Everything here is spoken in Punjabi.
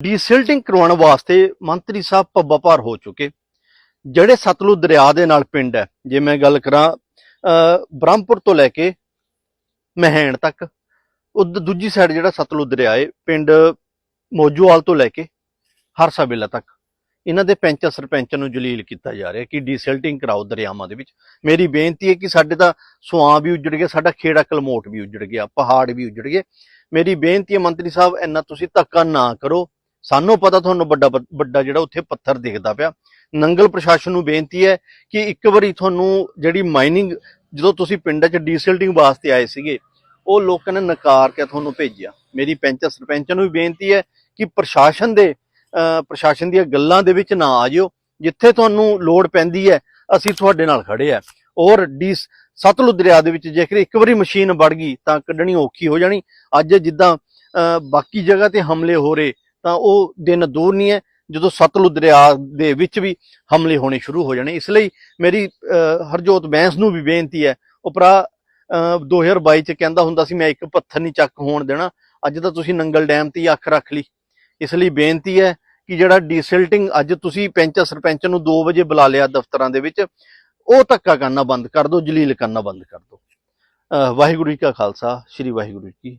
ਡੀਸਿਲਟਿੰਗ ਕਰਵਾਉਣ ਵਾਸਤੇ ਮੰਤਰੀ ਸਾਹਿਬ ਪੱਬਾ ਭਾਰ ਹੋ ਚੁੱਕੇ। ਜਿਹੜੇ ਸਤਲੁਜ ਦਰਿਆ ਦੇ ਨਾਲ ਪਿੰਡ ਹੈ, ਜੇ ਮੈਂ ਗੱਲ ਕਰਾਂ ਬ੍ਰਹਮਪੁਰ ਤੋਂ ਲੈ ਕੇ ਮਹਿਣ ਤੱਕ ਉਧ ਦੂਜੀ ਸਾਈਡ ਜਿਹੜਾ ਸਤਲੁਜ ਦਰਿਆ ਹੈ ਪਿੰਡ ਮੋਜੂਵਾਲ ਤੋਂ ਲੈ ਕੇ ਹਰਸਾਵੇਲਾ ਤੱਕ। ਇਹਨਾਂ ਦੇ ਪੈਂਚ ਸਰਪੰਚਾਂ ਨੂੰ ਜਲੀਲ ਕੀਤਾ ਜਾ ਰਿਹਾ ਕਿ ਡੀਸਿਲਟਿੰਗ ਕਰਾਓ ਦਰਿਆਵਾਂ ਦੇ ਵਿੱਚ। ਮੇਰੀ ਬੇਨਤੀ ਹੈ ਕਿ ਸਾਡੇ ਤਾਂ ਸੁਆਂ ਵੀ ਉੱਜੜ ਗਿਆ ਸਾਡਾ ਖੇੜਾ ਕਲਮੋਟ ਵੀ ਉੱਜੜ ਗਿਆ, ਪਹਾੜ ਵੀ ਉੱਜੜ ਗਏ। ਮੇਰੀ ਬੇਨਤੀ ਹੈ ਮੰਤਰੀ ਸਾਹਿਬ, ਇੰਨਾ ਤੁਸੀਂ ਧੱਕਾ ਨਾ ਕਰੋ। ਸਾਨੂੰ ਪਤਾ ਤੁਹਾਨੂੰ ਵੱਡਾ ਵੱਡਾ ਜਿਹੜਾ ਉੱਥੇ ਪੱਥਰ ਦਿਖਦਾ ਪਿਆ। ਨੰਗਲ ਪ੍ਰਸ਼ਾਸਨ ਨੂੰ ਬੇਨਤੀ ਹੈ ਕਿ ਇੱਕ ਵਾਰੀ ਤੁਹਾਨੂੰ ਜਿਹੜੀ ਮਾਈਨਿੰਗ, ਜਦੋਂ ਤੁਸੀਂ ਪਿੰਡਾਂ 'ਚ ਡੀਸਿਲਟਿੰਗ ਵਾਸਤੇ ਆਏ ਸੀਗੇ, ਉਹ ਲੋਕਾਂ ਨੇ ਨਕਾਰ ਕੇ ਤੁਹਾਨੂੰ ਭੇਜਿਆ। ਮੇਰੀ ਪੰਚ ਸਰਪੰਚਾਂ ਨੂੰ ਵੀ ਬੇਨਤੀ ਹੈ ਕਿ ਪ੍ਰਸ਼ਾਸਨ ਦੇ, ਅਹ, ਪ੍ਰਸ਼ਾਸਨ ਦੀਆਂ ਗੱਲਾਂ ਦੇ ਵਿੱਚ ਨਾ ਆ ਜਿਓ ਜਿੱਥੇ ਤੁਹਾਨੂੰ ਲੋੜ ਪੈਂਦੀ ਹੈ, ਅਸੀਂ ਤੁਹਾਡੇ ਨਾਲ ਖੜੇ ਆ। ਔਰ ਡੀ ਸਤਲੁਜ ਦਰਿਆ ਦੇ ਵਿੱਚ ਜੇਕਰ ਇੱਕ ਵਾਰੀ ਮਸ਼ੀਨ ਵੜ ਗਈ ਤਾਂ ਕੱਢਣੀ ਔਖੀ ਹੋ ਜਾਣੀ। ਅੱਜ ਜਿੱਦਾਂ, ਅਹ, ਬਾਕੀ ਜਗ੍ਹਾ ਤੇ ਹਮਲੇ ਹੋ ਰਹੇ ਤਾਂ ਉਹ ਦਿਨ ਦੂਰ ਨਹੀਂ ਹੈ, ਜਦੋਂ ਸਤਲੁਜ ਦਰਿਆ ਦੇ ਵਿੱਚ ਵੀ ਹਮਲੇ ਹੋਣੇ ਸ਼ੁਰੂ ਹੋ ਜਾਣੇ। ਇਸ ਲਈ ਮੇਰੀ ਹਰਜੋਤ ਬੈਂਸ ਨੂੰ ਵੀ ਬੇਨਤੀ ਹੈ, ਉਹ ਉਪਰਾ 2022 ਚ ਕਹਿੰਦਾ ਹੁੰਦਾ ਸੀ, ਮੈਂ ਇੱਕ ਪੱਥਰ ਨਹੀਂ ਚੱਕ ਹੋਣ ਦੇਣਾ, ਅੱਜ ਤਾਂ ਤੁਸੀਂ ਨੰਗਲ ਡੈਮ ਤੇ ਹੀ ਅੱਖ ਰੱਖ ਲਈ। ਇਸ ਲਈ ਬੇਨਤੀ ਹੈ ਕਿ ਜਿਹੜਾ ਡੀਸਿਲਟਿੰਗ ਅੱਜ ਤੁਸੀਂ ਪੈਂਚ ਸਰਪੰਚ ਨੂੰ 2 ਵਜੇ ਬੁਲਾ ਲਿਆ ਦਫ਼ਤਰਾਂ ਦੇ ਵਿੱਚ, ਉਹ ਧੱਕਾ ਕਰਨਾ ਬੰਦ ਕਰ ਦਿਓ, ਜਲੀਲ ਕਰਨਾ ਬੰਦ ਕਰ ਦਿਓ। ਵਾਹਿਗੁਰੂ ਜੀ ਕਾ ਖਾਲਸਾ, ਸ੍ਰੀ ਵਾਹਿਗੁਰੂ ਜੀ ਕੀ